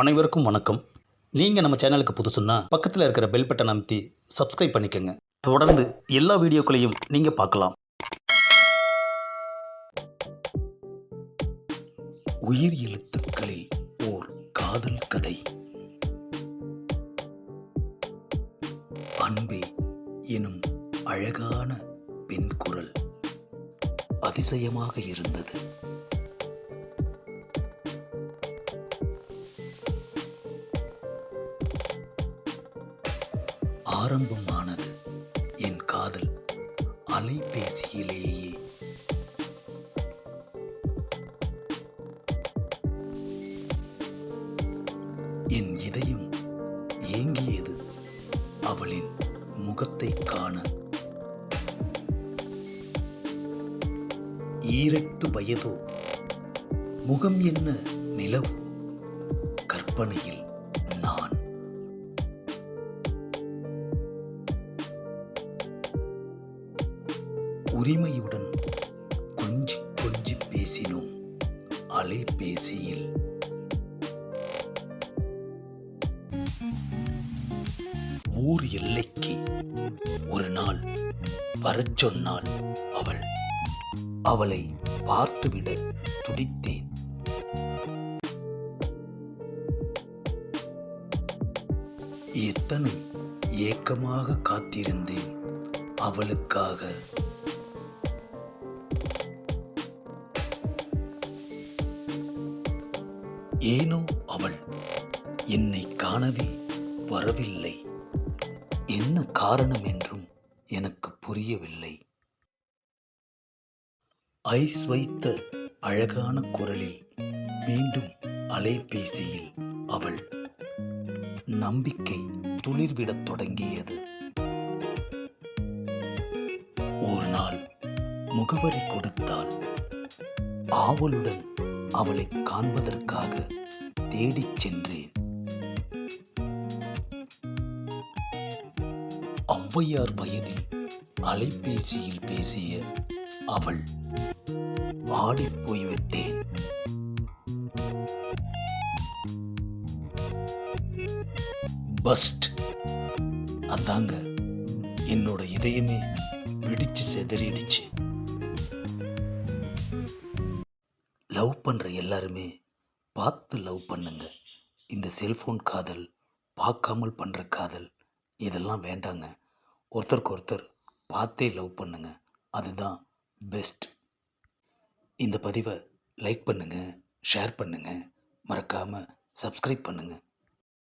அனைவருக்கும் வணக்கம். நீங்கள் நம்ம சேனலுக்கு புதுசுன்னா பக்கத்தில் இருக்கிற பெல் பட்டன் அமைத்தி சப்ஸ்கிரைப் பண்ணிக்கோங்க. தொடர்ந்து எல்லா வீடியோக்களையும் நீங்கள் பார்க்கலாம். உயிர் எழுத்துக்களில் ஓர் காதல் கதை. அன்பே எனும் அழகான பெண் குரல். அதிசயமாக இருந்தது. ஆரம்பமானது. என் காதல் அலைபேசியிலேயே. என் இதயம் ஏங்கியது அவளின் முகத்தை காண. ஈரட்டு வயதோ முகம் என்ன நிலவு கற்பனையில் உரிமையுடன் கொஞ்சி கொஞ்சி பேசினோம். அலைபேசியில். ஊர் எல்லைக்கு ஒரு நாள் வரச் சொன்னாள் அவள். அவளை பார்த்துவிட துடித்தேன். எத்தனை ஏக்கமாக காத்திருந்தேன் அவளுக்காக. ஏனோ அவள் என்னை காணவே வரவில்லை. என்ன காரணம் என்றும் எனக்கு புரியவில்லை. ஐஸ் வைத்த அழகான குரலில் மீண்டும் அலைபேசியில் அவள் நம்பிக்கை துளிர்விடத் தொடங்கியது. ஒரு நாள் முகவரி கொடுத்தாள். ஆவலுடன் அவளை காண்பதற்காக தேடிச் சென்றேன். ஔவையார் வயதில் அலைபேசியில் பேசிய அவள் ஆடிப் போய்விட்டேன். பஸ்ட். அதாங்க என்னோட இதயமே வெடிச்சு செதறிடுச்சு. லவ் பண்ணுற எல்லாருமே பார்த்து லவ் பண்ணுங்க. இந்த செல்ஃபோன் காதல் பார்க்காமல் பண்ணுற காதல் இதெல்லாம் வேண்டாங்க. ஒருத்தருக்கு ஒருத்தர் பார்த்தே லவ் பண்ணுங்க. அதுதான் பெஸ்ட். இந்த பதிவை லைக் பண்ணுங்கள் ஷேர் பண்ணுங்கள் மறக்காமல் சப்ஸ்கிரைப் பண்ணுங்கள்